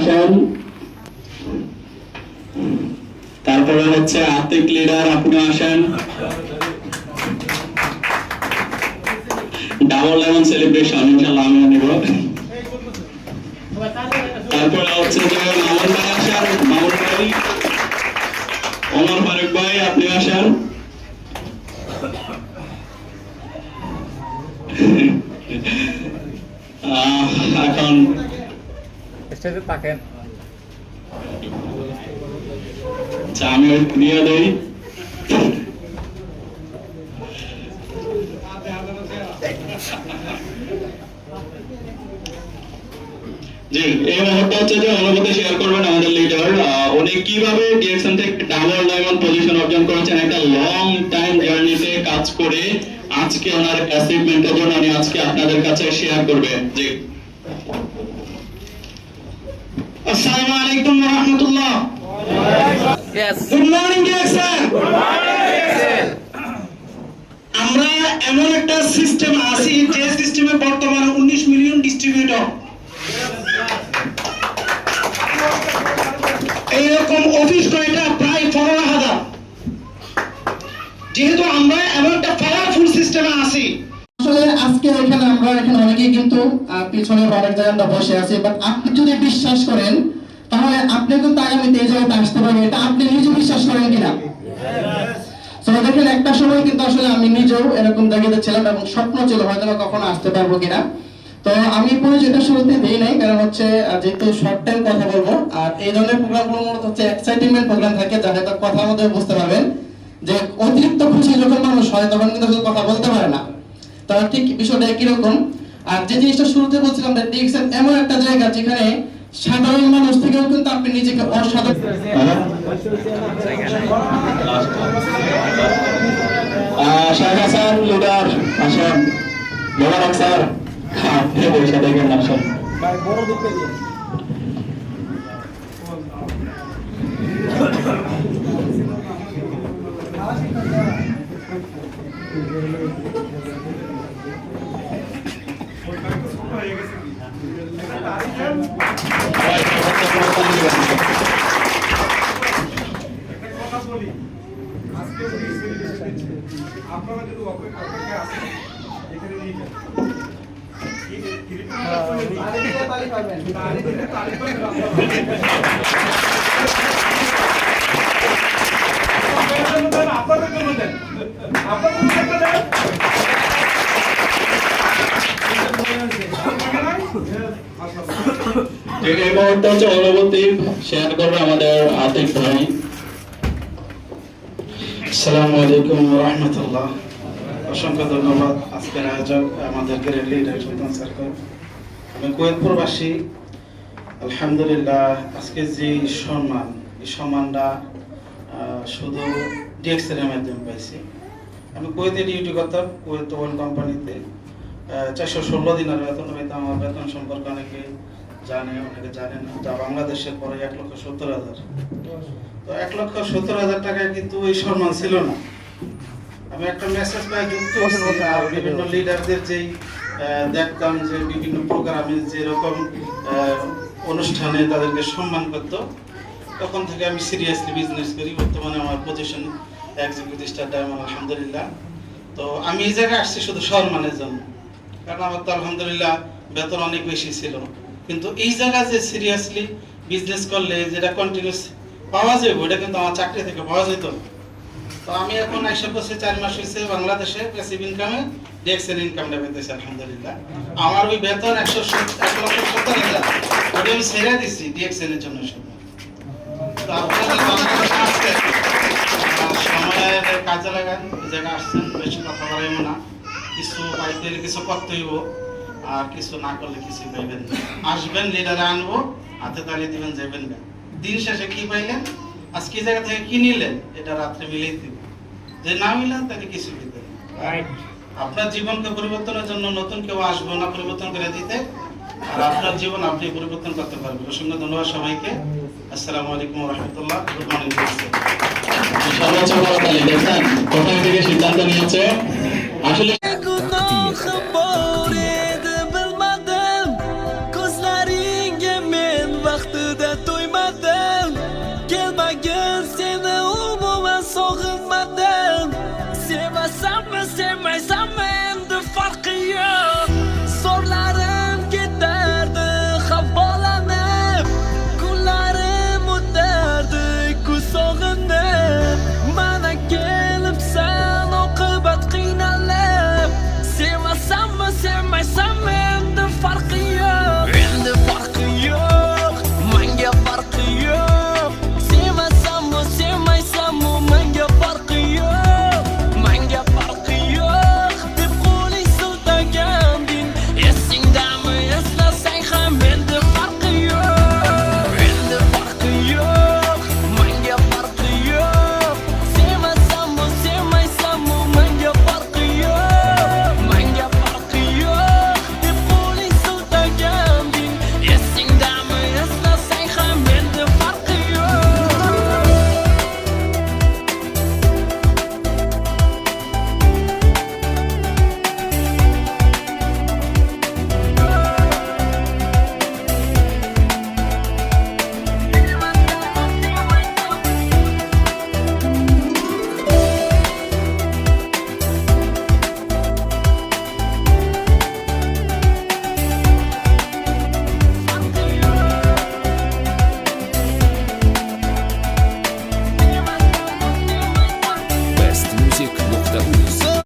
আসেন তারপরে হচ্ছে আর্থিক লিডার আপনি আসেন। ডাবল লেমন সেলিব্রেশন ইনশাল্লাহ আমিও নিব। তারপরে হচ্ছে যে মামুন ভাই আসেন, মামুন ভাই। ওমর ফারুক ভাই, আপনি আসেন। এখন স্টেজে থাকেন। আচ্ছা আমি দিয়ে দেই। জি, এই যে অনুভূতি শেয়ার করবেন আমাদের লিডার উনি কীভাবে ডাবল ডায়মন্ড পজিশন অর্জন করেছেন, একটা লং টাইম জার্নিতে কাজ করে আজকে ওনার আজকে আপনাদের কাছে শেয়ার করবে। জি। আসসালামু আলাইকুম ওয়া রাহমাতুল্লাহ। ইয়েস গুড মর্নিং আমরা এমন একটা সিস্টেম আছি যে সিস্টেমে বর্তমানে 19 মিলিয়ন ডিস্ট্রিবিউটর কিন্তু পিছনে অনেক জায়গায় আমরা বসে আছি বাট আপনি যদি বিশ্বাস করেন, তাহলে আপনি কিন্তু আগামীতে এই জায়গাতে আসতে পারবেন। এটা আপনি নিজে বিশ্বাস করেন কিনা? দেখেন, একটা সময় কিন্তু আসলে আমি নিজেও এরকম জায়গাতে ছিলাম এবং স্বপ্ন ছিল হয়তো কখনো আসতে পারব কিনা। তো, আমি পরিচয়টা শুরুতে দেই নাই, কারণ হচ্ছে যেহেতু শর্ট টাইম কথা বলব, আর এই ধরনের প্রোগ্রামগুলো মূলত হচ্ছে এক্সাইটমেন্ট প্রোগ্রাম থাকে যা হয়তো কথার মধ্যে বুঝতে পারবেন যে অতিরিক্ত খুশি যখন মানুষ হয়, তখন কিন্তু কথা বলতে পারে না। তার ঠিক বিষয়টা একই রকম। আর যে জিনিসটা শুরুতে বলছিলাম যে ডিএক্সএন এমন একটা জায়গা যেখানে সাধারণ মানুষ থেকেও কিন্তু আপনি নিজেকে অসাধারণ আপনি বসে দেখেন আসেন কথা বলি আজকে যে celebration হচ্ছে, আপনারা যদি অপে- আছেন, এখানে নিয়ে যান। কি- কি- তারিখ দিলে তারিখ পাবেন আপনাদের জন্য দেন, আপনাদের জন্য দেন। আপনাদের জন্য একটা দেন। মাশাআল্লাহ। ঠিক আজকের আলহামদুলিল্লাহ, আজকে যে সম্মান, এই সম্মানটা শুধু ডিএক্সের মাধ্যমে পাইছি। আমি কুয়েতে ডিউটি করতাম, কুয়েত কোম্পানিতে চারশো ষোলো দিনের বেতন পেতাম আমার বেতন সম্পর্কে অনেকে জানে অনেকে জানে না। যা বাংলাদেশের পরে এক লক্ষ সত্তর হাজার। তো এক লক্ষ সত্তর হাজার টাকায় কিন্তু ওই সম্মান ছিল না। আমি একটা মেসেজ পাই যুক্ত আর বিভিন্ন লিডারদের যেই দেখতাম যে বিভিন্ন প্রোগ্রামে যেরকম অনুষ্ঠানে তাদেরকে সম্মান করতো তখন থেকে আমি সিরিয়াসলি বিজনেস করি। বর্তমানে আমার পজিশন এক্সিকিউটিভ স্টার ডায়মন্ড আলহামদুলিল্লাহ। তো আমি এই জায়গায় আসছি শুধু সম্মানের জন্য। কারণ আমার তো আলহামদুলিল্লাহ বেতন অনেক বেশি ছিল। কিন্তু এই জায়গা যে সিরিয়াসলি বিজনেস করলে, যেটা কন্টিনিউস পাওয়া যাবে, ওটা কিন্তু আমার চাকরি থেকে পাওয়া যেত তো আমি এখন একশো করছি চার মাস হয়েছে বাংলাদেশে প্যাসিভ ইনকামে ডিএক্সএন ইনকামটা পেতেছি, আলহামদুলিল্লাহ। আমার ওই বেতন একশো এক লক্ষ সত্তর হাজার, ওটা আমি ছেড়ে দিচ্ছি ডিএক্সএন এর জন্য। তো কাজে লাগান জায়গায় আসছেন, বেশি কথা বলাইব না। কিছু পাইতে কিছু করতে হইব। আর কিছু না করলে কিছু পাইবেন না। আসবেন লিডারে আনব হাতে তালি দিবেন যাবেন না। দিন শেষে কি পাইলেন? আজকে জায়গা থেকে কি নিলেন? এটা রাত্রে মিলেই দিব যে না মিলেন তাহলে কিছু দিতেন আপনার জীবনকে পরিবর্তনের জন্য নতুন কেউ আসবে না পরিবর্তন করে দিতে। আর আপনার জীবন আপনি পরিবর্তন করতে পারবেন। অসংখ্য ধন্যবাদ সবাইকে। আসসালামু আলাইকুম রহমতুল্লাহ। গুড মর্নিং সর্বোচ্চ দেখেন কোথায় থেকে সিদ্ধান্ত নিয়েছে? আসলে